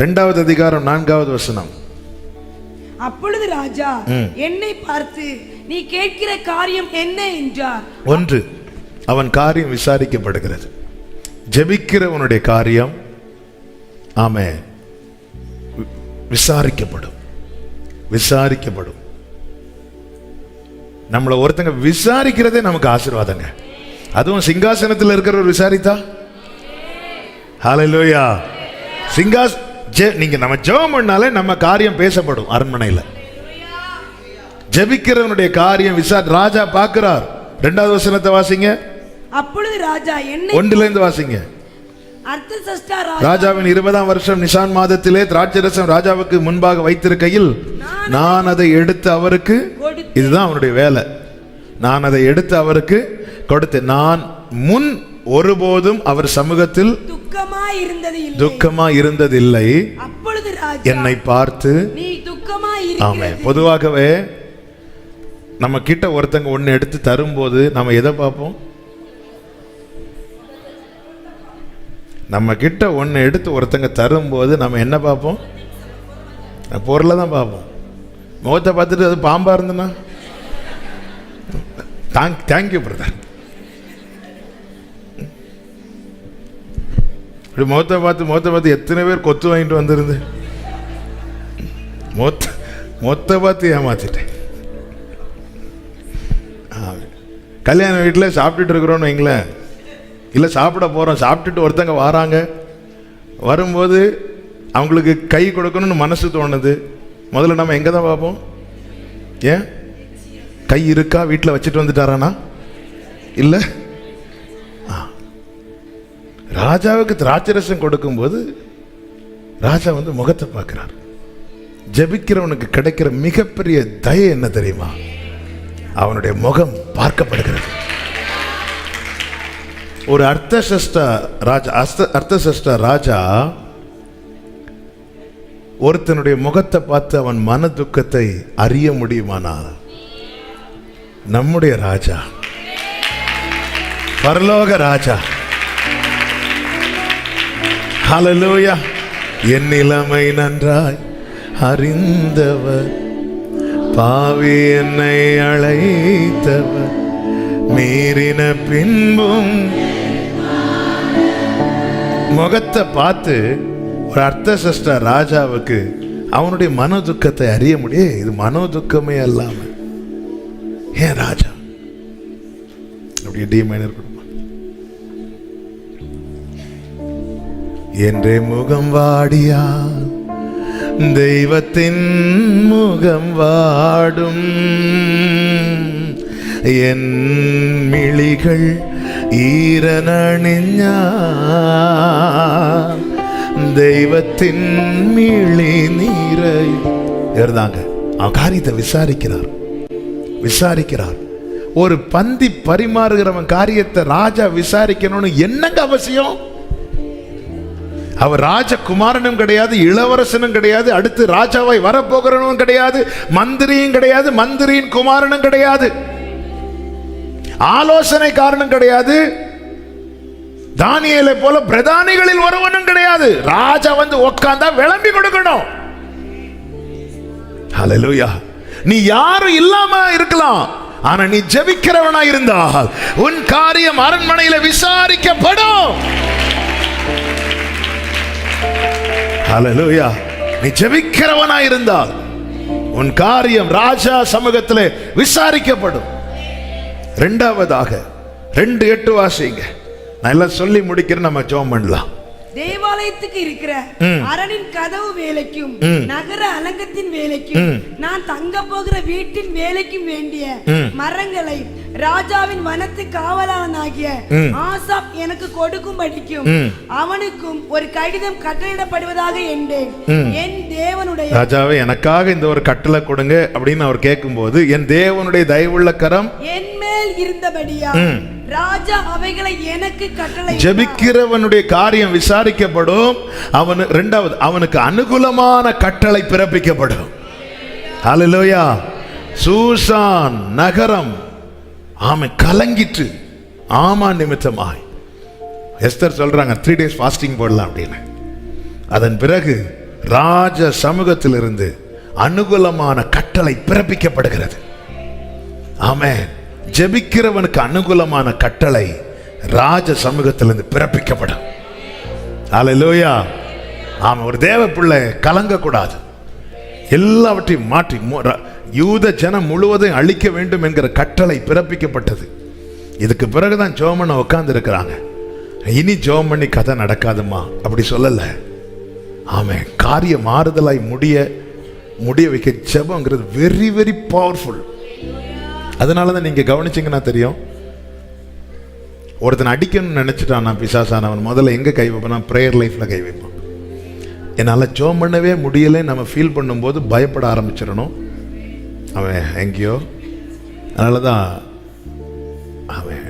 இரண்டாவது அதிகாரம் நான்காவது வசனம். அப்பொழுது ராஜா என்னை பார்த்து நீ கேட்கிற காரியம் என்ன என்றார்? ஒன்று அவன் காரியம் விசாரிக்கப்படுகிறது. ஜெபிக்கிறவனுடைய காரியம் ஆமே விசாரிக்கப்படும். விசாரிக்கப்படும். நம்மளை ஒருத்தங்க விசாரிக்கிறதே நமக்கு ஆசீர்வாதங்க. அதுவும் சிங்காசனத்தில் இருக்கிறவர் விசாரித்தா? ஹalleluya. சிங்காஸ் ஜெ- நீங்க நம்ம ஜெபம் பண்ணாலே நம்ம காரியம் பேசப்படும் அரண்மனையில். ஜெபிக்கிறவனுடைய காரியம் விசாரி ராஜா பார்க்கிறார். ரெண்டாவது வசனத்தை வாசிங்க. அப்பொழுது ராஜா என்னை ஒன்றுல இருந்து வாசிங்க ராஜாவின் இருபதாம் வருஷம் நிசான் மாதத்திலே திராட்சரசம் ராஜாவுக்கு முன்பாக வைத்திருக்கையில் நான் அதை எடுத்து அவருக்கு இதுதான் அவனுடைய வேலை. நான் அதை எடுத்து அவருக்கு கொடுத்தேன். நான் முன் ஒருபோதும் அவர் சமூகத்தில் துக்கமா இருந்ததில்லை என்னை பார்த்து ஆமே. பொதுவாகவே நம்ம கிட்ட ஒருத்தங்க ஒன்று எடுத்து தரும்போது நம்ம எதை பார்ப்போம்? நம்ம கிட்ட ஒன்று எடுத்து ஒருத்தங்க தரும்போது நம்ம என்ன பார்ப்போம்? பொருளை தான் பார்ப்போம். முகத்தை பார்த்துட்டு அது பாம்பா இருந்தனா தேங்க் தேங்க்யூ பிரதர் இப்படி முகத்தை பார்த்து முகத்தை பார்த்து எத்தனை பேர் கொத்து வாங்கிட்டு வந்திருந்து? மொத்த மொத்த பார்த்து ஏமாத்திட்டேன். கல்யாண வீட்டில் சாப்பிட்டுட்டு இருக்கிறோன்னு வைங்களேன். இல்லை சாப்பிட போகிறோம் சாப்பிட்டுட்டு ஒருத்தங்க வராங்க. வரும்போது அவங்களுக்கு கை கொடுக்கணும்னு மனசு தோணுது. முதல்ல நம்ம எங்கே தான் பார்ப்போம்? ஏன்? கை இருக்கா? வீட்டில் வச்சுட்டு வந்துட்டாரானா இல்லை? ராஜாவுக்கு திராட்சரசம் கொடுக்கும்போது ராஜா வந்து முகத்தை பார்க்குறார். ஜெபிக்கிறவனுக்கு கிடைக்கிற மிகப்பெரிய தயை என்ன தெரியுமா? அவனுடைய முகம் பார்க்கப்படுகிறது. ஒரு அர்த்தசஷ்ட ராஜா அஸ்த அர்த்தசஷ்ட ராஜா ஒருத்தனுடைய முகத்தை பார்த்து அவன் மன துக்கத்தை அறிய முடியுமானால் நம்முடைய ராஜா பரலோக ராஜா ஹலலூயா என் நிலைமை நன்றாய் அறிந்தவர். பாவி என்னை அழைத்தவர். மீறின பின்பும் முகத்தை பார்த்து ஒரு அர்த்த சஷ்ட ராஜாவுக்கு அவனுடைய மனதுக்கத்தை அறிய முடியும் இது மனோ துக்கமே அல்லாம ஏன் ராஜா? அப்படியே டி மைனர் கொடுப்பான் முகம் வாடியா தெய்வத்தின் முகம் வாடும். என் மிழிகள் தெய்வத்தின் மிழி நீரை இருந்தாங்க அவன் காரியத்தை விசாரிக்கிறார். விசாரிக்கிறார். ஒரு பந்தி பரிமாறுகிறவன் காரியத்தை ராஜா விசாரிக்கணும்னு என்னங்க அவசியம்? அவர் ராஜகுமாரனும் கிடையாது இளவரசனும் கிடையாது அடுத்து ராஜாவாய் வரப்போகிறனும் கிடையாது மந்திரியும் கிடையாது மந்திரியின் குமாரனும் கிடையாது. ஆலோசனை காரணம் கிடையாது. தானியலை போல பிரதானிகளில் ஒருவனும் கிடையாது. ராஜா வந்து உட்கார்ந்தா விளம்பி கொடுக்கணும். ஹalleluya. நீ யாரும் இல்லாம இருக்கலாம் ஆனா நீ ஜெபிக்கிறவனா இருந்தால் உன் காரியம் அரண்மனையில விசாரிக்கப்படும். ஹalleluya. நீ ஜெபிக்கிறவனா இருந்தால் உன் காரியம் ராஜா சமூகத்திலே விசாரிக்கப்படும். ரெண்டாவதாக ரெண்டு எட்டு வாசிங்க. நான் எல்லாம் சொல்லி முடிக்கிறேன் நம்ம ஜெபம் பண்ணலாம். தேவாலயத்துக்கு இருக்கிற அரணின் கதவு வேலைக்கும் நகர அலங்கத்தின் வேலைக்கும் நான் தங்க போகிற வீட்டின் வேலைக்கும் வேண்டிய மரங்களை ராஜாவின் வனத்து காவலாளனாகிய ஆசாப் எனக்கு கொடுக்கும்படிக்கும் அவனுக்கும் ஒரு கடிதம் கட்டளையிடப்படுவதாக என்றேன் என் தேவனுடைய ராஜாவே எனக்காக இந்த ஒரு கட்டளை கொடுங்க அப்படின்னு அவர் கேட்கும்போது என் தேவனுடைய தயவுள்ள கரம்? என் மேல் இருந்தபடியா ராஜா அவைகளை எனக்கு கட்டளை ஜெபிக்கிறவனுடைய காரியம் விசாரிக்கப்படும். அவனு ரெண்டாவது அவனுக்கு அனுகூலமான கட்டளை பிறப்பிக்கப்படும். ஹalleluya. சூசான் நகரம். ஆமை கலங்கிற்று. ஆமா நிமித்தமாய். எஸ்தர் சொல்றாங்க த்ரீ டேஸ் ஃபாஸ்டிங் போடலாம் அப்படின்னு. அதன் பிறகு ராஜ சமூகத்திலிருந்து அனுகூலமான கட்டளை பிறப்பிக்கப்படுகிறது. ஆமென். ஜெபிக்கிறவனுக்கு அனுகூலமான கட்டளை ராஜ சமூகத்திலிருந்து பிறப்பிக்கப்படும். லோயா ஆமாம் ஒரு தேவ பிள்ளை கலங்கக்கூடாது. எல்லாவற்றையும் மாற்றி யூத ஜனம் முழுவதும் அழிக்க வேண்டும் என்கிற கட்டளை பிறப்பிக்கப்பட்டது. இதுக்கு பிறகுதான் ஜோமனை உட்கார்ந்து இருக்கிறாங்க இனி ஜோம் பண்ணி கதை நடக்காதுமா அப்படி சொல்லலை. ஆமாம் காரிய மாறுதலாய் முடிய முடிய வைக்க ஜபங்கிறது வெரி வெரி பவர்ஃபுல் அதனால தான் நீங்கள் கவனிச்சிங்கன்னா தெரியும். ஒருத்தன் அடிக்கணும்னு நினச்சிட்டான் நான் பிசாசானவன் முதல்ல எங்கே கை வைப்பான் ப்ரேயர் லைஃப்பில் கை வைப்பான். என்னால் ஜோம் பண்ணவே முடியலை நம்ம ஃபீல் பண்ணும்போது பயப்பட ஆரம்பிச்சிடணும். அவன் எங்கேயோ? அதனால தான் அவன்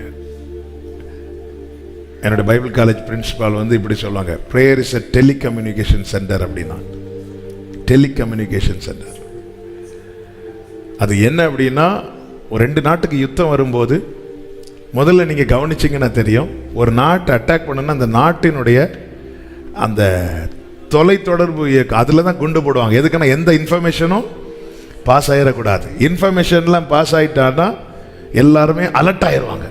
என்னோட பைபிள் காலேஜ் பிரின்சிபால் வந்து இப்படி சொல்லுவாங்க. Prayer is a telecommunication centre அப்படின்னா. டெலிகம்யூனிகேஷன் சென்டர் அது என்ன அப்படின்னா ஒரு ரெண்டு நாட்டுக்கு யுத்தம் வரும்போது முதல்ல நீங்கள் கவனிச்சிங்கன்னா தெரியும் ஒரு நாட்டை அட்டாக் பண்ணுன்னா அந்த நாட்டினுடைய அந்த தொலைத்தொடர்பு இயக்கம் அதில் தான் குண்டு போடுவாங்க. எதுக்குன்னா எந்த இன்ஃபர்மேஷனும் பாஸ் ஆகிடக்கூடாது இன்ஃபர்மேஷன்லாம் பாஸ் ஆகிட்டான்னா எல்லாருமே அலர்ட் ஆயிடுவாங்க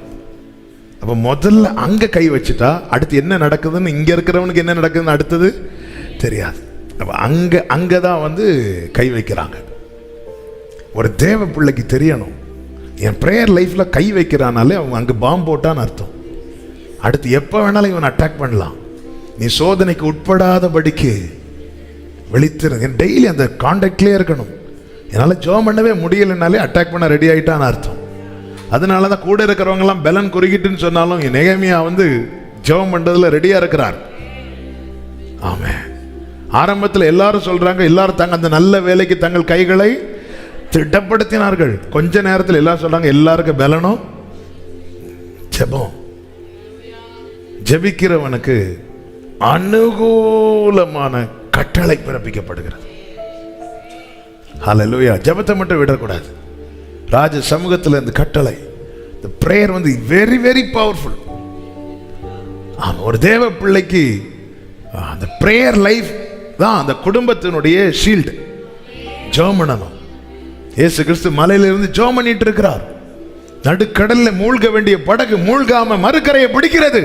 அப்போ முதல்ல அங்கே கை வச்சுட்டா அடுத்து என்ன நடக்குதுன்னு இங்கே இருக்கிறவனுக்கு என்ன நடக்குதுன்னு அடுத்தது தெரியாது. அப்போ அங்கே அங்கே தான் வந்து கை வைக்கிறாங்க. ஒரு தேவ பிள்ளைக்கு தெரியணும். என் ப்ரேயர் லைஃப்பில் கை வைக்கிறானாலே அவங்க அங்கே பாம்பு போட்டான்னு அர்த்தம். அடுத்து எப்போ வேணாலும் இவன் அட்டாக் பண்ணலாம். நீ சோதனைக்கு உட்படாதபடிக்கு வெளித்திரு டெய்லி அந்த கான்டாக்ட்லேயே இருக்கணும். என்னால் ஜோம் பண்ணவே முடியலைனாலே அட்டாக் பண்ண ரெடி ஆகிட்டான்னு அர்த்தம். அதனால தான் கூட இருக்கிறவங்கலாம் பெலன் குறுகிட்டுன்னு சொன்னாலும் நெகமியா வந்து ஜெபம் பண்ணுறதுல ரெடியாக இருக்கிறார். ஆமே. ஆரம்பத்தில் எல்லாரும் சொல்கிறாங்க எல்லாரும் தங்க அந்த நல்ல வேலைக்கு தங்கள் கைகளை திட்டப்படுத்தினார்கள். கொஞ்ச நேரத்தில் எல்லாரும் சொல்கிறாங்க எல்லாருக்கும் பலனும் ஜெபம். ஜெபிக்கிறவனுக்கு அனுகூலமான கட்டளை பிறப்பிக்கப்படுகிறது. ஹலலூயா ஜெபத்தை மட்டும் விடக்கூடாது. ராஜ சமூகத்தில் இந்த கட்டளை. இந்த பிரேயர் வந்து வெரி வெரி பவர்ஃபுல் ஆமாம் ஒரு தேவ பிள்ளைக்கு அந்த ப்ரேயர் லைஃப் தான் அந்த குடும்பத்தினுடைய ஷீல்டு ஜோமனனும். ஏசு இயேசு கிறிஸ்து மலையிலிருந்து ஜோம் பண்ணிட்டு இருக்கிறார். நடுக்கடல்ல மூழ்க வேண்டிய படகு மூழ்காம மறுக்கரையை பிடிக்கிறது.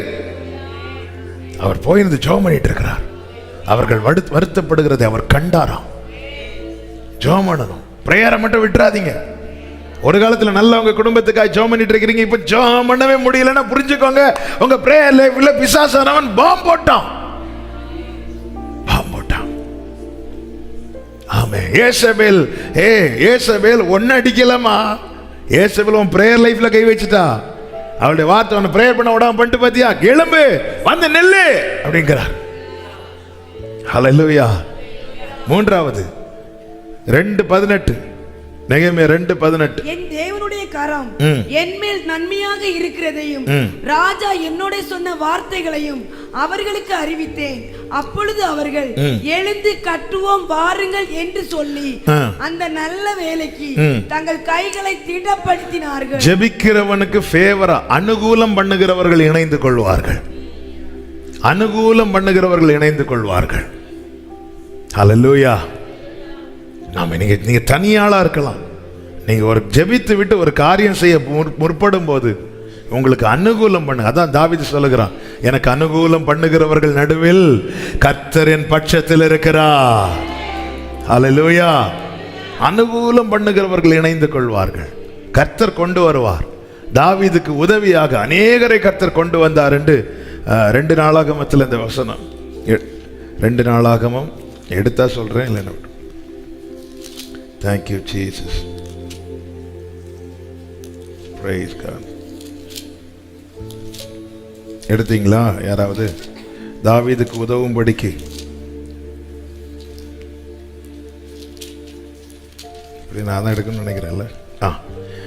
அவர் போயிருந்து ஜோம் பண்ணிட்டு இருக்கிறார். அவர்கள் வருத்தப்படுகிறதை அவர் கண்டாராம். ஜோம் பண்ணணும் பிரேயரை மட்டும் விட்டுறாதீங்க. ஒரு காலத்தில் நல்ல உங்க குடும்பத்துக்காக ஜோம் பண்ணிட்டு இருக்கிறீங்க. இப்போ ஜோம் பண்ணவே முடியலன்னா புரிஞ்சுக்கோங்க. உங்க பிரேயர் லைஃப்ல பிசாசானவன் பாம் போட்டான். பாம் போட்டான். ஆமே ஏசபேல் ஏ ஏசபேல் ஒன்னு அடிக்கலமா ஏசபேல் உன் பிரேயர் லைஃப்ல கை வச்சுட்டா. அவளுடைய வார்த்தை உன்னை பிரேயர் பண்ண விடாம பண்ணிட்டு பாத்தியா? எழும்பு வந்து நெல்லு அப்படிங்கிறார். ஹalleluya மூன்றாவது ரெண்டு பதினெட்டு நெகமே ரெண்டு பதினெட்டு என் தேவனுடைய கரம். என் மேல் நன்மையாக இருக்கிறதையும். ராஜா என்னோட சொன்ன வார்த்தைகளையும் அவர்களுக்கு அறிவித்தேன் அப்பொழுது அவர்கள். எழுந்து கட்டுவோம் வாருங்கள் என்று சொல்லி. அந்த நல்ல வேலைக்கு. தங்கள் கைகளை திடப்படுத்தினார்கள் ஜெபிக்கிறவனுக்கு ஃபேவரா அனுகூலம் பண்ணுகிறவர்கள் இணைந்து கொள்வார்கள் அனுகூலம் பண்ணுகிறவர்கள் இணைந்து கொள்வார்கள் ஹalleluya நாம் நீங்கள் நீங்கள் தனியாளாக இருக்கலாம். நீங்கள் ஒரு ஜெபித்து விட்டு ஒரு காரியம் செய்ய முற்- முற்படும் போது உங்களுக்கு அனுகூலம் பண்ணு. அதான் தாவீது சொல்லுகிறான். எனக்கு அனுகூலம் பண்ணுகிறவர்கள் நடுவில் கர்த்தர் என் பட்சத்தில் இருக்கிறார். அலலூயா அனுகூலம் பண்ணுகிறவர்கள் இணைந்து கொள்வார்கள். கர்த்தர் கொண்டு வருவார். தாவிதுக்கு உதவியாக அநேகரை கர்த்தர் கொண்டு வந்தார் என்று ரெண்டு நாளாகமத்தில் இந்த வசனம். எ- ரெண்டு நாளாகமும் எடுத்தா சொல்றேன் Thank you, Jesus. Praise God. எடுத்தீங்களா? யாராவது? தாவீதுக்கு உதவும்படிக்கு. இப்படி நான் தான் எடுக்கணும்னு நினைக்கிறேன்ல. ஆ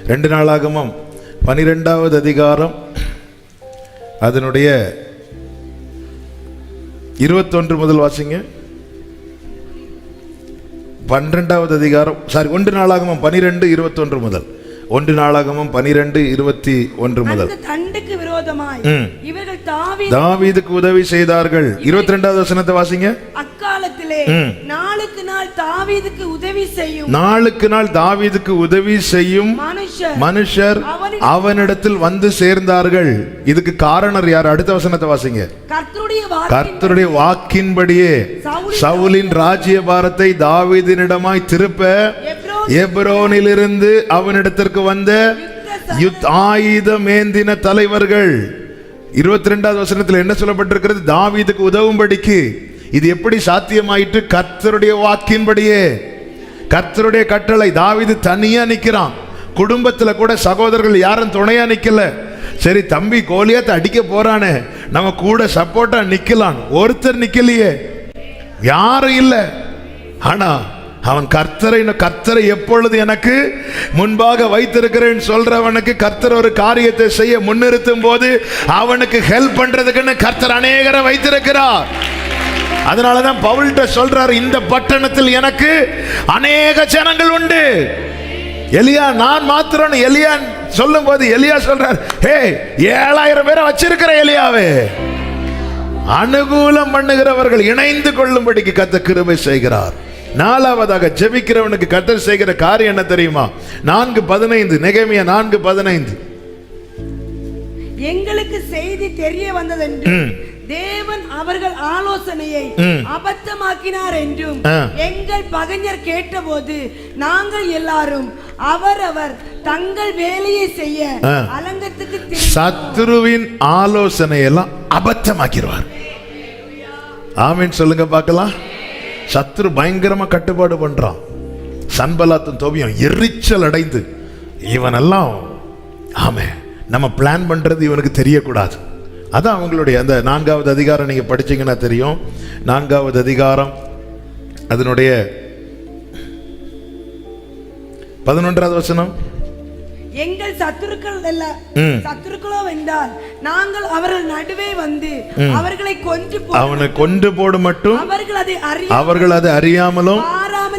ரெண்டு நாளாகமும் பனிரெண்டாவது அதிகாரம். அதனுடைய இருபத்தொன்று முதல் வாசிங்க. பன்னிரெண்டாவது அதிகாரம் சாரி ஒன்று நாளாகமும் பனிரெண்டு இருபத்தொன்று முதல். ஒன்று நாளாகமும் பனிரெண்டு இருபத்தி ஒன்று முதல். தண்டுக்கு விரோதமாய். இவர்கள் தாவி தாவீதுக்கு உதவி செய்தார்கள். இருபத்தி ரெண்டாவது வசனத்தை வாசிங்க. அக்காலத்தில். நாளுக்கு நாள் தாவீதுக்கு உதவி செய்யும் நாளுக்கு நாள் தாவீதுக்கு உதவி செய்யும் மனுஷர் மனுஷர் அவனிடத்தில் வந்து சேர்ந்தார்கள். இதுக்கு காரணர் யார்? அடுத்த வசனத்தை வாசிங்க. கர்த்தருடைய வாக்கின்படியே சவுலின் ராஜ்யபாரத்தை தாவீதினிடமாய் திருப்ப எப்ரோன் எப்ரோனிலிருந்து அவனிடத்திற்கு வந்த யுத் ஆயுதமேந்தின தலைவர்கள். இருபத்தி ரெண்டாவது வசனத்தில் என்ன சொல்லப்பட்டிருக்கிறது? தாவீதுக்கு உதவும்படிக்கு. இது எப்படி சாத்தியமாயிற்று? கர்த்தருடைய வாக்கின்படியே. கர்த்தருடைய கட்டளை. தாவீது தனியா நிக்கிறான். குடும்பத்துல கூட சகோதரர்கள் யாரும் துணையா நிக்கல. சரி தம்பி கோலியாத்த அடிக்க போறானே. நம்ம கூட சப்போர்ட்டா நிக்கலாம் ஒருத்தர் நிக்கலையே. யாரும் இல்லை. ஆனா அவன் கர்த்தரை கர்த்தரை எப்பொழுது எனக்கு முன்பாக வைத்திருக்கிறேன் சொல்றவனுக்கு கர்த்தர் ஒரு காரியத்தை செய்ய முன்னிறுத்தும் போது அவனுக்கு ஹெல்ப் பண்றதுக்குன்னு கர்த்தர் அநேகரை வைத்திருக்கிறார். அதனாலதான் பவுல்கிட்ட சொல்றாரு இந்த பட்டணத்தில் எனக்கு அநேக ஜனங்கள் உண்டு. எலியா நான் மாத்திரம் எலியான் சொல்லும் போது எலியா சொல்றார் ஹே ஏழாயிரம் பேரை வச்சிருக்கிற எலியாவே அனுகூலம் பண்ணுகிறவர்கள் இணைந்து கொள்ளும்படிக்கு கத்த கிருபை செய்கிறார். நாலாவதாக ஜெபிக்கிறவனுக்கு கத்தர் செய்கிற காரியம் என்ன தெரியுமா? நான்கு பதினைந்து நெகமியா நான்கு பதினைந்து. எங்களுக்கு செய்தி தெரிய வந்ததென்று ம். தேவன் அவர்கள் ஆலோசனையை. அபத்தமாக்கினார் என்றும். எங்கள் பகைஞர் கேட்டபோது நாங்கள் எல்லாரும் அவரவர் தங்கள் வேலையை செய்ய. அலங்கத்துக்கு. சத்துருவின் ஆலோசனை எல்லாம் அபத்தமாக்கிடுவார் ஆமீன் சொல்லுங்க பார்க்கலாம் சத்துரு பயங்கரமா கட்டுப்பாடு பண்றான் சன்பலாத்தும் தோபியம் எரிச்சல் அடைந்து இவனெல்லாம் ஆமே நம்ம பிளான் பண்றது இவனுக்கு தெரியக்கூடாது அதான் அவங்களுடைய அந்த நான்காவது அதிகாரம் நீங்க படிச்சீங்கன்னா தெரியும். நான்காவது அதிகாரம் அதனுடைய பதினொன்றாவது வசனம். எங்கள் சத்துருக்கள் அல்ல. சத்துருக்களோ வென்றால் நாங்கள் அவர்கள் நடுவே வந்து அவர்களை கொன்று அவனை கொண்டு போடு மட்டும் அவர்கள் அதை அவர்கள் அதை அறியாமலும்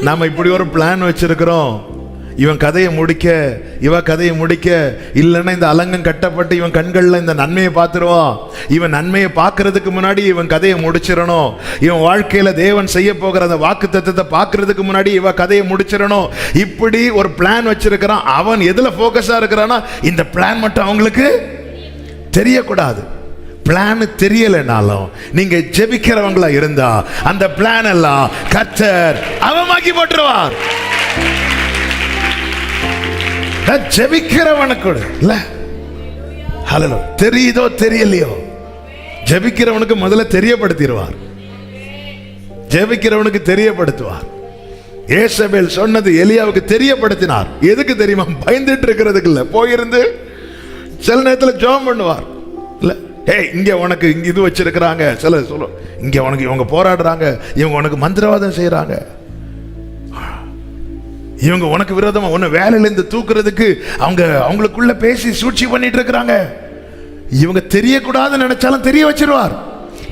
நாம இப்படி ஒரு பிளான் வச்சிருக்கிறோம். இவன் கதையை முடிக்க இவ கதையை முடிக்க இல்லைன்னா இந்த அலங்கம் கட்டப்பட்டு இவன் கண்களில் இந்த நன்மையை பார்த்துருவான். இவன் நன்மையை பார்க்கறதுக்கு முன்னாடி இவன் கதையை முடிச்சிடணும். இவன் வாழ்க்கையில் தேவன் செய்ய போகிற அந்த வாக்கு தத்துவத்தை பார்க்கறதுக்கு முன்னாடி இவ கதையை முடிச்சிடணும். இப்படி ஒரு பிளான் வச்சிருக்கிறான். அவன் எதில் ஃபோக்கஸாக இருக்கிறான்னா இந்த பிளான் மட்டும் அவங்களுக்கு தெரியக்கூடாது. பிளான் தெரியலைனாலும் நீங்க ஜெபிக்கிறவங்களா இருந்தா அந்த பிளான் எல்லாம் கத்தர் அவமாக்கி போட்டுருவார். நான் ஜெபிக்கிறவனுக்கு இல்ல? ஹலோ தெரியுதோ தெரியலையோ? ஜெபிக்கிறவனுக்கு முதல்ல தெரியப்படுத்திடுவார். ஜெபிக்கிறவனுக்கு தெரியப்படுத்துவார். ஏசபேல் சொன்னது எலியாவுக்கு தெரியப்படுத்தினார். எதுக்கு தெரியுமா? பயந்துட்டு இருக்கிறதுக்கு இல்லை. போயிருந்து சில நேரத்தில் ஜெபம் பண்ணுவார். இல்ல? ஏய் இங்க உனக்கு இங்க இது வச்சிருக்கிறாங்க. சில சொல்லும் இங்க உனக்கு இவங்க போராடுறாங்க இவங்க உனக்கு மந்திரவாதம் செய்கிறாங்க இவங்க உனக்கு விரோதமா உன்னை வேலையிலேருந்து தூக்குறதுக்கு அவங்க அவங்களுக்குள்ள பேசி சூழ்ச்சி பண்ணிட்டு இருக்கிறாங்க. இவங்க தெரியக்கூடாதுன்னு நினைச்சாலும் தெரிய வச்சிருவார்.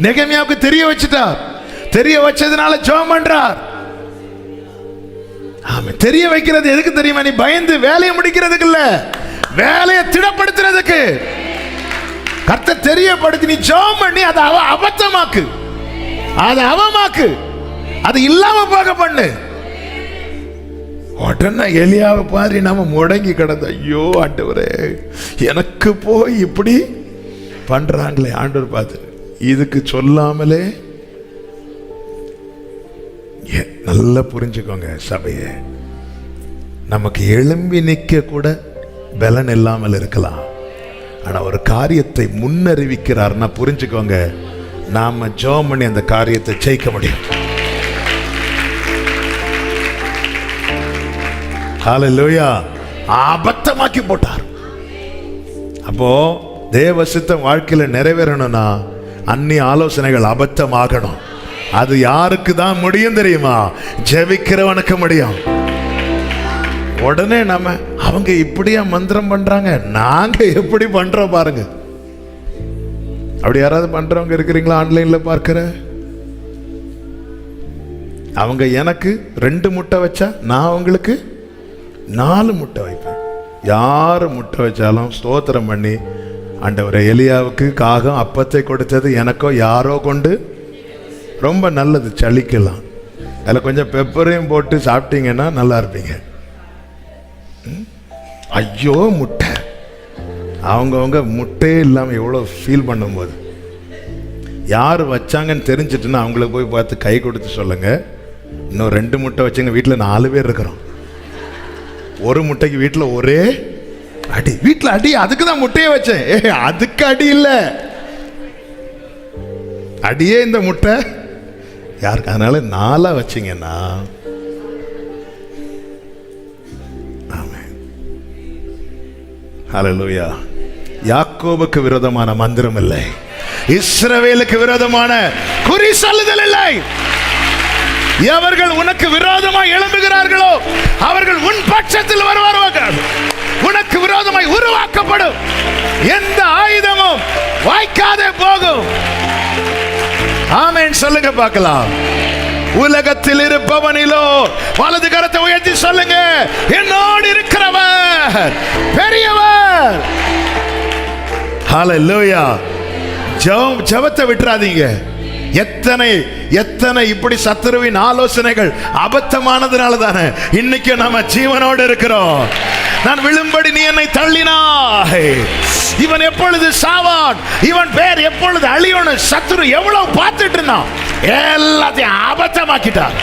நெகமியாவுக்கு தெரிய வச்சுட்டார். தெரிய வச்சதுனால ஜோம் பண்றார். ஆமா தெரிய வைக்கிறது எதுக்கு தெரியுமா? நீ பயந்து வேலையை முடிக்கிறதுக்கு இல்ல. வேலையை திடப்படுத்துறதுக்கு. கர்த்த தெரியப்படுத்தி நீ ஜோம் பண்ணி அதை அவ அபத்தமாக்கு. அதை அவமாக்கு. அது இல்லாம போக பண்ணு. உடனே எலியாவை பாரி நம்ம முடங்கி கிடந்த ஐயோ ஆண்டவரே எனக்கு போய் இப்படி பண்ணுறாங்களே ஆண்டவர் பார்த்து. இதுக்கு சொல்லாமலே நல்லா புரிஞ்சுக்கோங்க சபையை. நமக்கு எழும்பி நிற்க கூட பலன் இல்லாமல் இருக்கலாம். ஆனால் ஒரு காரியத்தை முன்னறிவிக்கிறார்னா புரிஞ்சுக்கோங்க. நாம் ஜோம் பண்ணி அந்த காரியத்தை ஜெயிக்க முடியும். ஹalleluya அபத்தமாக்கி போட்டார். அப்போ தேவ சித்தம் வாழ்க்கையில் நிறைவேறணும்னா அந்நிய ஆலோசனைகள் அபத்தமாகணும். அது யாருக்கு தான் முடியும் தெரியுமா? ஜெபிக்கிறவனுக்கு முடியும். உடனே நம்ம அவங்க இப்படியா மந்திரம் பண்றாங்க? நாங்க எப்படி பண்றோம் பாருங்க. அப்படி யாராவது பண்றவங்க இருக்கிறீங்களா? ஆன்லைன்ல பார்க்கிற? அவங்க எனக்கு ரெண்டு முட்டை வச்சா நான் அவங்களுக்கு நாலு முட்டை வைப்பேன். யார் முட்டை வச்சாலும் ஸ்தோத்திரம் பண்ணி ஆண்டவரை எலியாவுக்கு காகம் அப்பத்தை கொடுத்தது எனக்கோ யாரோ கொண்டு ரொம்ப நல்லது சளிக்கலாம் அதில் கொஞ்சம் பெப்பரையும் போட்டு சாப்பிட்டீங்கன்னா நல்லா இருப்பீங்க. ம்? ஐயோ முட்டை. அவங்கவுங்க முட்டையே இல்லாமல் எவ்வளோ ஃபீல் பண்ணும்போது. யார் வச்சாங்கன்னு தெரிஞ்சிட்டுன்னா அவங்கள போய் பார்த்து கை கொடுத்து சொல்லுங்கள் இன்னும் ரெண்டு முட்டை வச்சுங்க வீட்டில் நாலு பேர் இருக்கிறோம். ஒரு முட்டைக்கு வீட்டில் ஒரே அடி. வீட்டில் அடி அதுக்கு தான் முட்டையை வச்சேன். ஏ அதுக்கு அடி இல்லை. அடியே இந்த முட்டை. யாருக்கு? அதனால நாலா வச்சீங்கன்னா. ஆமென். யாக்கோபுக்கு விரோதமான மந்திரம் இல்லை. இஸ்ரவேலுக்கு விரோதமான குறி சொல்லுதல் இல்லை. எவர்கள் உனக்கு விரோதமாய் எழும்புகிறார்களோ அவர்கள் உன் பட்சத்தில் வருவார்கள். உனக்கு விரோதமாய் உருவாக்கப்படும். எந்த ஆயுதமும் வாய்க்காதே போகும். ஆமேன் சொல்லுங்க பார்க்கலாம். உலகத்தில் இருப்பவனிலோ வலது கரத்தை உயர்த்தி சொல்லுங்க. என்னோடு இருக்கிறவர் பெரியவர். ஹalleluya ஜெபத்தை விட்டுறாதீங்க. எத்தனை எத்தனை இப்படி சத்துருவின் ஆலோசனைகள் அபத்தமானதுனால தானே இன்னைக்கு நம்ம ஜீவனோடு இருக்கிறோம். நான் விழும்படி நீ என்னை தள்ளினாய். இவன் எப்பொழுது சாவான்? இவன் பேர் எப்பொழுது அழியணும் சத்துரு எவ்வளவு பார்த்துட்டு இருந்தான்? எல்லாத்தையும் அபத்தமாக்கிட்டான்.